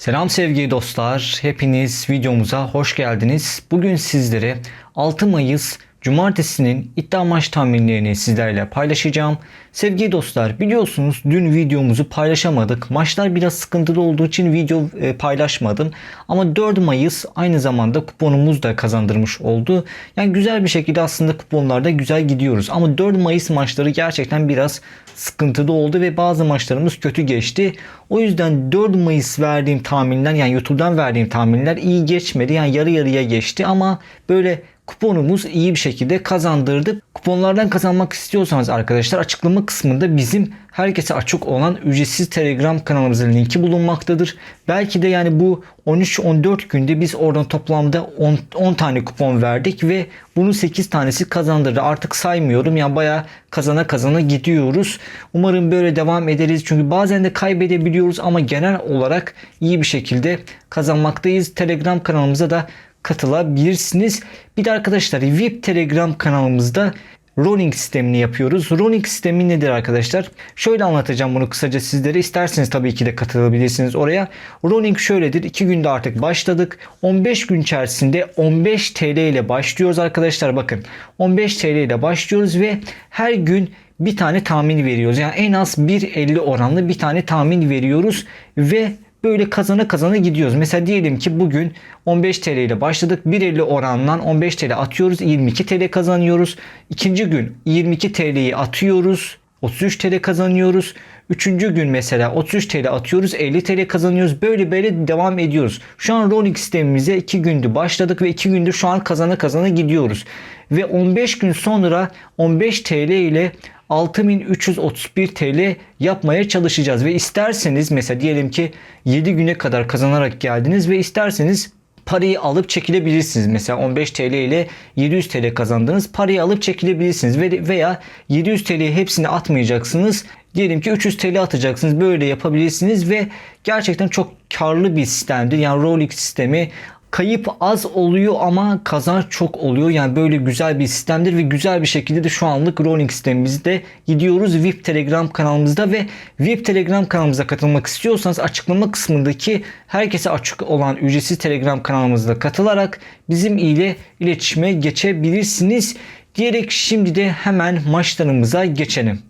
Selam sevgili dostlar. Hepiniz videomuza hoş geldiniz. Bugün sizlere 6 Mayıs Cumartesinin iddia maç tahminlerini sizlerle paylaşacağım. Sevgili dostlar biliyorsunuz dün videomuzu paylaşamadık. Maçlar biraz sıkıntılı olduğu için video e, paylaşmadım. Ama 4 Mayıs aynı zamanda kuponumuz da kazandırmış oldu. Yani güzel bir şekilde aslında kuponlarda güzel gidiyoruz. Ama 4 Mayıs maçları gerçekten biraz sıkıntılı oldu ve bazı maçlarımız kötü geçti. O yüzden 4 Mayıs verdiğim tahminler yani YouTube'dan verdiğim tahminler iyi geçmedi. Yani yarı yarıya geçti ama böyle kuponumuz iyi bir şekilde kazandırdı. Kuponlardan kazanmak istiyorsanız arkadaşlar açıklama kısmında bizim herkese açık olan ücretsiz Telegram kanalımızın linki bulunmaktadır. Belki de yani bu 13-14 günde biz oradan toplamda 10, 10 tane kupon verdik ve bunun 8 tanesi kazandırdı. Artık saymıyorum yani baya kazana kazana gidiyoruz. Umarım böyle devam ederiz. Çünkü bazen de kaybedebiliyoruz ama genel olarak iyi bir şekilde kazanmaktayız. Telegram kanalımıza da katılabilirsiniz. Bir de arkadaşlar VIP Telegram kanalımızda Rolling sistemini yapıyoruz. Rolling sistemi nedir arkadaşlar? Şöyle anlatacağım bunu kısaca sizlere. İsterseniz tabii ki de katılabilirsiniz oraya. Rolling şöyledir. 2 günde artık başladık. 15 gün içerisinde 15 TL ile başlıyoruz arkadaşlar. Bakın 15 TL ile başlıyoruz ve her gün bir tane tahmin veriyoruz. Yani en az 1.50 oranlı bir tane tahmin veriyoruz ve böyle kazana kazana gidiyoruz. Mesela diyelim ki bugün 15 TL ile başladık. 1.50 orandan 15 TL atıyoruz. 22 TL kazanıyoruz. İkinci gün 22 TL'yi atıyoruz. 33 TL kazanıyoruz. Üçüncü gün mesela 33 TL atıyoruz 50 TL kazanıyoruz. Böyle böyle devam ediyoruz. Şu an rolling sistemimize 2 gündür başladık ve 2 gündür şu an kazana kazana gidiyoruz. Ve 15 gün sonra 15 TL ile 6331 TL yapmaya çalışacağız ve isterseniz mesela diyelim ki 7 güne kadar kazanarak geldiniz ve isterseniz parayı alıp çekilebilirsiniz. Mesela 15 TL ile 700 TL kazandınız. Parayı alıp çekilebilirsiniz ve veya 700 TL'yi hepsini atmayacaksınız. Diyelim ki 300 TL atacaksınız. Böyle yapabilirsiniz ve gerçekten çok karlı bir sistemdir. Yani Rolex sistemi kayıp az oluyor ama kazanç çok oluyor. Yani böyle güzel bir sistemdir ve güzel bir şekilde de şu anlık rolling sistemimizde gidiyoruz VIP Telegram kanalımızda ve VIP Telegram kanalımıza katılmak istiyorsanız açıklama kısmındaki herkese açık olan ücretsiz Telegram kanalımıza katılarak bizim ile iletişime geçebilirsiniz. Diyerek şimdi de hemen maçlarımıza geçelim.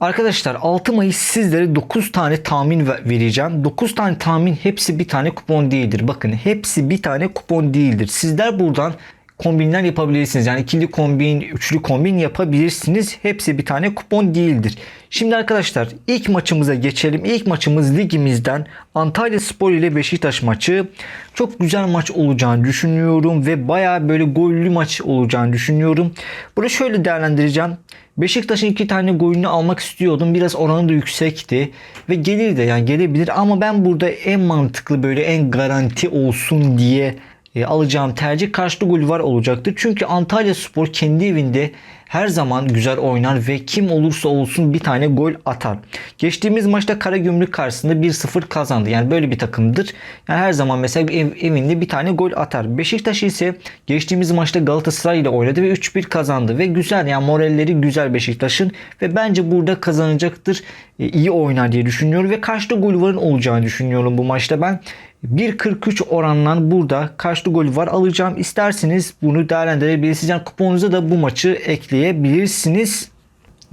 Arkadaşlar 6 Mayıs sizlere 9 tane tahmin vereceğim. 9 tane tahmin hepsi bir tane kupon değildir. Bakın hepsi bir tane kupon değildir. Sizler buradan kombinler yapabilirsiniz. Yani ikili kombin, üçlü kombin yapabilirsiniz. Hepsi bir tane kupon değildir. Şimdi arkadaşlar ilk maçımıza geçelim. İlk maçımız ligimizden Antalya Spor ile Beşiktaş maçı. Çok güzel maç olacağını düşünüyorum ve baya böyle gollü maç olacağını düşünüyorum. Bunu şöyle değerlendireceğim. Beşiktaş'ın iki tane golünü almak istiyordum. Biraz oranı da yüksekti. Ve gelir de yani gelebilir ama ben burada en mantıklı böyle en garanti olsun diye e, alacağım tercih karşılıklı gol var olacaktır. Çünkü Antalya Spor kendi evinde her zaman güzel oynar ve kim olursa olsun bir tane gol atar. Geçtiğimiz maçta Karagümrük karşısında 1-0 kazandı. Yani böyle bir takımdır. Yani her zaman mesela ev, evinde bir tane gol atar. Beşiktaş ise geçtiğimiz maçta Galatasaray ile oynadı ve 3-1 kazandı ve güzel yani moralleri güzel Beşiktaş'ın ve bence burada kazanacaktır. E, iyi oynar diye düşünüyorum ve karşıda gol varın olacağını düşünüyorum bu maçta ben. 1.43 oranla burada karşılı gol var alacağım. İsterseniz bunu değerlendirebilirsiniz. Yani kuponunuza da bu maçı ekleyebilirsiniz.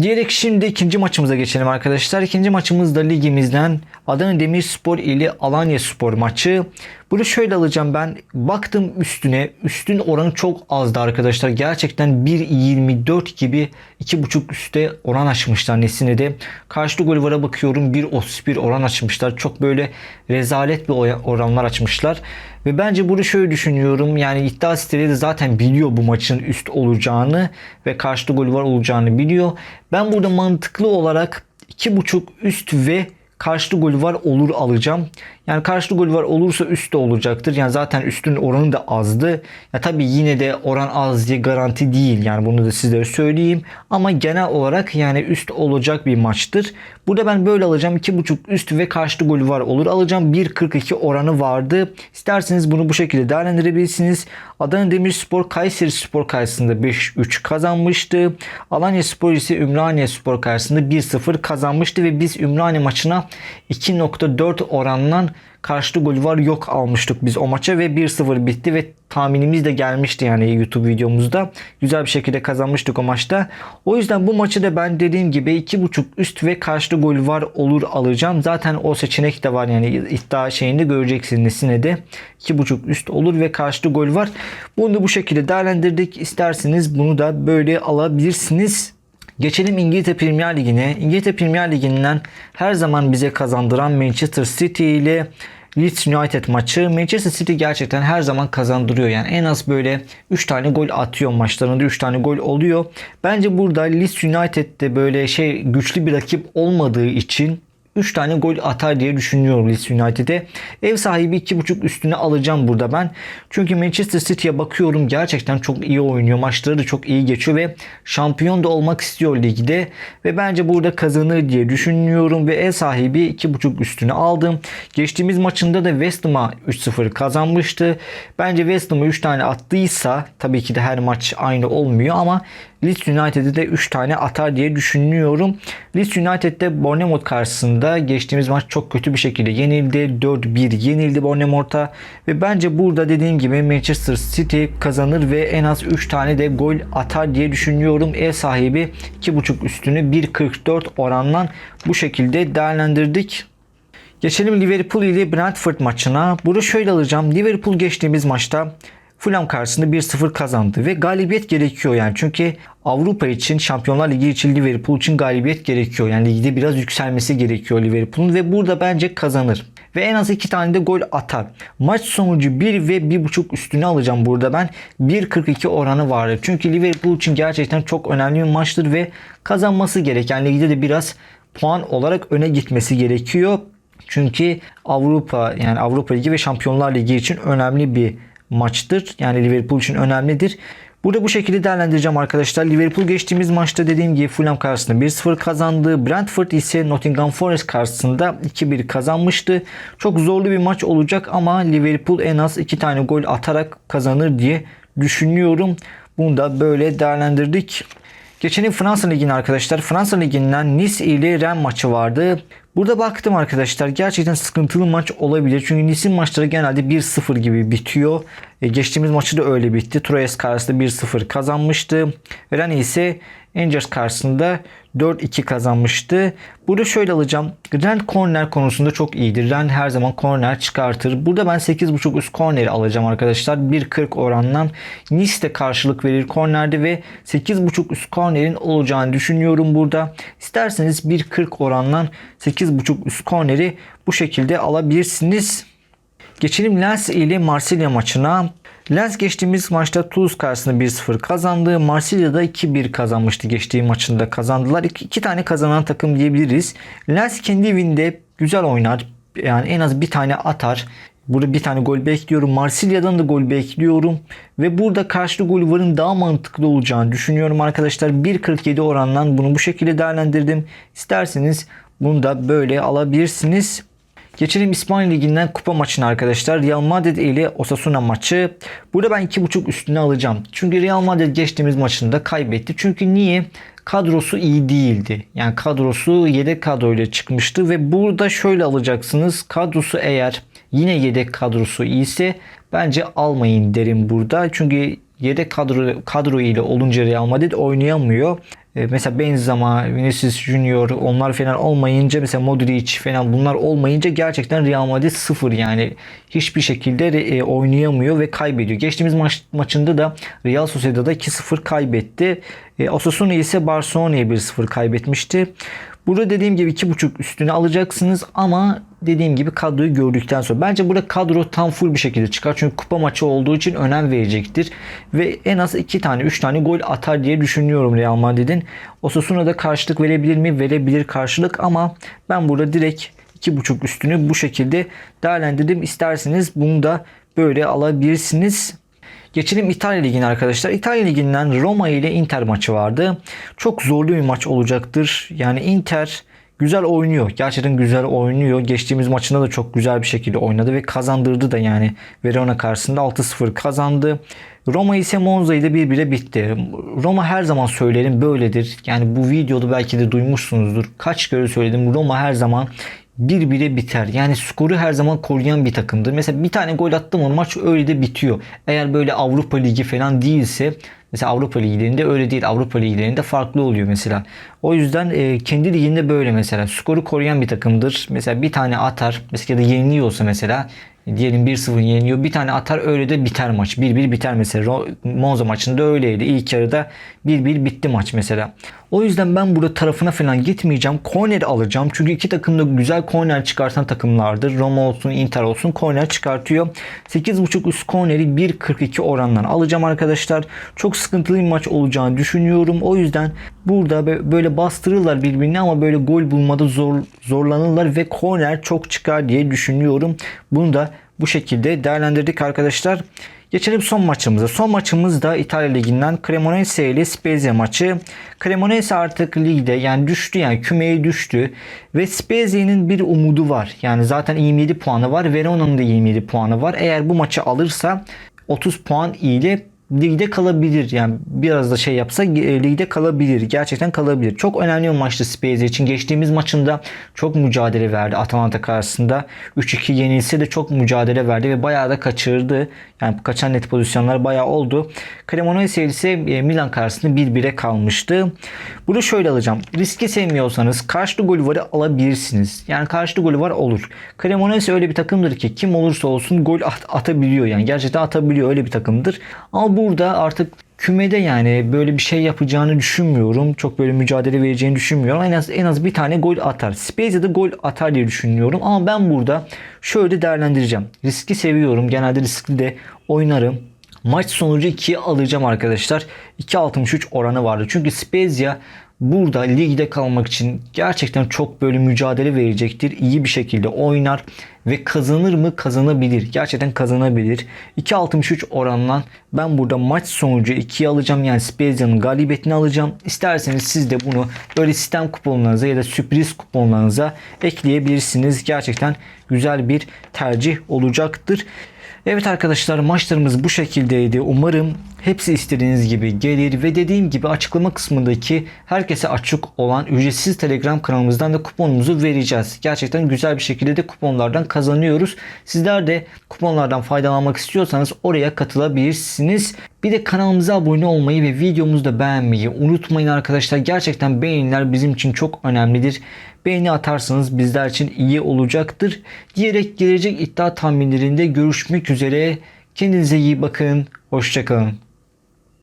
Diyerek şimdi ikinci maçımıza geçelim arkadaşlar. İkinci maçımız da ligimizden Adana Demirspor ile Alanya Spor maçı. Bunu şöyle alacağım ben. Baktım üstüne. Üstün oranı çok azdı arkadaşlar. Gerçekten 1.24 gibi 2.5 üstte oran açmışlar Nesine de. Karşılı gol vara bakıyorum. 1.31 oran açmışlar. Çok böyle rezalet bir oranlar açmışlar. Ve bence bunu şöyle düşünüyorum. Yani iddia siteleri de zaten biliyor bu maçın üst olacağını ve karşılı gol var olacağını biliyor. Ben burada mantıklı olarak 2.5 üst ve karşılı gol var olur alacağım. Yani karşılı gol var olursa üstte olacaktır. Yani zaten üstün oranı da azdı. Ya tabii yine de oran az diye garanti değil. Yani bunu da sizlere söyleyeyim. Ama genel olarak yani üst olacak bir maçtır. Burada ben böyle alacağım. 2.5 üst ve karşılı gol var olur alacağım. 1.42 oranı vardı. İsterseniz bunu bu şekilde değerlendirebilirsiniz. Adana Demirspor Kayseri Spor karşısında 5-3 kazanmıştı. Alanya Spor ise Ümraniye Spor karşısında 1-0 kazanmıştı ve biz Ümraniye maçına 2.4 orandan karşılığı golü var yok almıştık biz o maça ve 1-0 bitti ve tahminimiz de gelmişti yani YouTube videomuzda. Güzel bir şekilde kazanmıştık o maçta. O yüzden bu maçı da ben dediğim gibi 2.5 üst ve karşılığı gol var olur alacağım. Zaten o seçenek de var yani iddia şeyinde göreceksiniz Sine'de. 2.5 üst olur ve karşılığı gol var. Bunu da bu şekilde değerlendirdik. İsterseniz bunu da böyle alabilirsiniz. Geçelim İngiltere Premier Ligi'ne. İngiltere Premier Ligi'nden her zaman bize kazandıran Manchester City ile Leeds United maçı. Manchester City gerçekten her zaman kazandırıyor. Yani en az böyle 3 tane gol atıyor maçlarında 3 tane gol oluyor. Bence burada Leeds United'de böyle şey güçlü bir rakip olmadığı için 3 tane gol atar diye düşünüyorum Leeds United'e. Ev sahibi 2.5 üstüne alacağım burada ben. Çünkü Manchester City'ye bakıyorum gerçekten çok iyi oynuyor. Maçları da çok iyi geçiyor ve şampiyon da olmak istiyor ligde. Ve bence burada kazanır diye düşünüyorum ve ev sahibi 2.5 üstüne aldım. Geçtiğimiz maçında da West Ham'a 3-0 kazanmıştı. Bence West Ham'a 3 tane attıysa tabii ki de her maç aynı olmuyor ama Leeds United'e de 3 tane atar diye düşünüyorum. Leeds United'de Bournemouth karşısında geçtiğimiz maç çok kötü bir şekilde yenildi. 4-1 yenildi Bournemouth'a ve bence burada dediğim gibi Manchester City kazanır ve en az 3 tane de gol atar diye düşünüyorum. Ev sahibi 2.5 üstünü 1.44 orandan bu şekilde değerlendirdik. Geçelim Liverpool ile Brentford maçına. Burada şöyle alacağım. Liverpool geçtiğimiz maçta Fulham karşısında 1-0 kazandı ve galibiyet gerekiyor yani çünkü Avrupa için Şampiyonlar Ligi için Liverpool için galibiyet gerekiyor. Yani ligde biraz yükselmesi gerekiyor Liverpool'un ve burada bence kazanır. Ve en az 2 tane de gol atar. Maç sonucu 1 ve 1.5 üstüne alacağım burada ben. 1.42 oranı vardır. Çünkü Liverpool için gerçekten çok önemli bir maçtır ve kazanması gerek. Yani ligde de biraz puan olarak öne gitmesi gerekiyor. Çünkü Avrupa yani Avrupa Ligi ve Şampiyonlar Ligi için önemli bir maçtır. Yani Liverpool için önemlidir. Burada bu şekilde değerlendireceğim arkadaşlar. Liverpool geçtiğimiz maçta dediğim gibi Fulham karşısında 1-0 kazandı. Brentford ise Nottingham Forest karşısında 2-1 kazanmıştı. Çok zorlu bir maç olacak ama Liverpool en az 2 tane gol atarak kazanır diye düşünüyorum. Bunu da böyle değerlendirdik. Geçelim Fransa Ligi'ne arkadaşlar. Fransa Ligi'nden Nice ile Rennes maçı vardı. Burada baktım arkadaşlar gerçekten sıkıntılı maç olabilir. Çünkü Nice'in maçları genelde 1-0 gibi bitiyor. E, geçtiğimiz maçı da öyle bitti. Troyes karşısında 1-0 kazanmıştı. Rennes ise Angers karşısında 4-2 kazanmıştı. Burada şöyle alacağım. Rennes korner konusunda çok iyidir. Rennes her zaman korner çıkartır. Burada ben 8.5 üst korneri alacağım arkadaşlar. 1.40 orandan Nice de karşılık verir kornerde ve 8.5 üst kornerin olacağını düşünüyorum burada. İsterseniz 1.40 orandan 8.5 üst korneri bu şekilde alabilirsiniz. Geçelim Lens ile Marsilya maçına. Lens geçtiğimiz maçta Toulouse karşısında 1-0 kazandı. Marsilya'da 2-1 kazanmıştı geçtiği maçında kazandılar. İki, iki tane kazanan takım diyebiliriz. Lens kendi evinde güzel oynar. Yani en az bir tane atar. Burada bir tane gol bekliyorum. Marsilya'dan da gol bekliyorum. Ve burada karşılığı gol varın daha mantıklı olacağını düşünüyorum arkadaşlar. 1.47 orandan bunu bu şekilde değerlendirdim. İsterseniz bunu da böyle alabilirsiniz. Geçelim İspanya Ligi'nden kupa maçına arkadaşlar. Real Madrid ile Osasuna maçı. Burada ben 2.5 üstüne alacağım. Çünkü Real Madrid geçtiğimiz maçında kaybetti. Çünkü niye? Kadrosu iyi değildi. Yani kadrosu yedek kadroyla çıkmıştı ve burada şöyle alacaksınız. Kadrosu eğer yine yedek kadrosu iyiyse bence almayın derim burada. Çünkü yedek kadro, kadro ile olunca Real Madrid oynayamıyor. E, mesela Benzema, Vinicius Junior onlar falan olmayınca mesela Modric falan bunlar olmayınca gerçekten Real Madrid sıfır yani hiçbir şekilde e, oynayamıyor ve kaybediyor. Geçtiğimiz maç maçında da Real Sociedad'a 2-0 kaybetti. E, Osasuna ise Barcelona'ya 1-0 kaybetmişti. Burada dediğim gibi 2.5 üstüne alacaksınız ama dediğim gibi kadroyu gördükten sonra. Bence burada kadro tam full bir şekilde çıkar. Çünkü kupa maçı olduğu için önem verecektir. Ve en az 2 tane 3 tane gol atar diye düşünüyorum Real Madrid'in. Osasuna da karşılık verebilir mi? Verebilir karşılık ama ben burada direkt 2.5 üstünü bu şekilde değerlendirdim. İsterseniz bunu da böyle alabilirsiniz. Geçelim İtalya Ligi'ne arkadaşlar. İtalya Ligi'nden Roma ile Inter maçı vardı. Çok zorlu bir maç olacaktır. Yani Inter güzel oynuyor. Gerçekten güzel oynuyor. Geçtiğimiz maçında da çok güzel bir şekilde oynadı ve kazandırdı da yani Verona karşısında 6-0 kazandı. Roma ise Monza ile birbirine bitti. Roma her zaman söylerim böyledir. Yani bu videoda belki de duymuşsunuzdur. Kaç kere söyledim. Roma her zaman bir bire biter. Yani skoru her zaman koruyan bir takımdır. Mesela bir tane gol attı mı maç öyle de bitiyor. Eğer böyle Avrupa Ligi falan değilse Mesela Avrupa Ligi'lerinde öyle değil. Avrupa Ligi'lerinde farklı oluyor mesela. O yüzden e, kendi liginde böyle mesela. Skoru koruyan bir takımdır. Mesela bir tane atar. Mesela ya da yeniliyorsa mesela diyelim 1-0 yeniliyor. Bir tane atar öyle de biter maç. 1-1 biter mesela. Monza maçında öyleydi. İlk yarıda 1-1 bitti maç mesela. O yüzden ben burada tarafına falan gitmeyeceğim. Korner alacağım. Çünkü iki takım da güzel korner çıkartan takımlardır. Roma olsun, Inter olsun korner çıkartıyor. 8.5 üst korneri 1.42 orandan alacağım arkadaşlar. Çok sıkıntılı bir maç olacağını düşünüyorum. O yüzden burada bö- böyle bastırırlar birbirini ama böyle gol bulmada zor zorlanırlar ve korner çok çıkar diye düşünüyorum. Bunu da bu şekilde değerlendirdik arkadaşlar. Geçelim son maçımıza. Son maçımız da İtalya Ligi'nden Cremonese ile Spezia maçı. Cremonese artık ligde yani düştü yani kümeye düştü. Ve Spezia'nın bir umudu var. Yani zaten 27 puanı var. Verona'nın da 27 puanı var. Eğer bu maçı alırsa 30 puan ile ligde kalabilir. Yani biraz da şey yapsa e, ligde kalabilir. Gerçekten kalabilir. Çok önemli bir maçtı Spezia için. Geçtiğimiz maçında çok mücadele verdi Atalanta karşısında. 3-2 yenilse de çok mücadele verdi ve bayağı da kaçırdı. Yani kaçan net pozisyonlar bayağı oldu. Cremonese ise Milan karşısında 1-1'e kalmıştı. Bunu şöyle alacağım. Riski sevmiyorsanız karşılı golü varı alabilirsiniz. Yani karşılı golü var olur. Cremonese öyle bir takımdır ki kim olursa olsun gol at- atabiliyor. Yani gerçekten atabiliyor öyle bir takımdır. Ama burada artık kümede yani böyle bir şey yapacağını düşünmüyorum. Çok böyle mücadele vereceğini düşünmüyorum. En az en az bir tane gol atar. Spezia'da gol atar diye düşünüyorum. Ama ben burada şöyle değerlendireceğim. Riski seviyorum. Genelde riskli de oynarım. Maç sonucu 2'ye alacağım arkadaşlar. 2.63 oranı vardı. Çünkü Spezia burada ligde kalmak için gerçekten çok böyle mücadele verecektir. İyi bir şekilde oynar ve kazanır mı kazanabilir. Gerçekten kazanabilir. 2.63 oranla ben burada maç sonucu 2'ye alacağım. Yani Spezia'nın galibiyetini alacağım. İsterseniz siz de bunu böyle sistem kuponlarınıza ya da sürpriz kuponlarınıza ekleyebilirsiniz. Gerçekten güzel bir tercih olacaktır. Evet arkadaşlar maçlarımız bu şekildeydi. Umarım hepsi istediğiniz gibi gelir ve dediğim gibi açıklama kısmındaki herkese açık olan ücretsiz Telegram kanalımızdan da kuponumuzu vereceğiz. Gerçekten güzel bir şekilde de kuponlardan kazanıyoruz. Sizler de kuponlardan faydalanmak istiyorsanız oraya katılabilirsiniz. Bir de kanalımıza abone olmayı ve videomuzu da beğenmeyi unutmayın arkadaşlar. Gerçekten beğeniler bizim için çok önemlidir. Beğeni atarsanız bizler için iyi olacaktır. Diyerek gelecek iddia tahminlerinde görüşmek üzere. Kendinize iyi bakın. Hoşçakalın.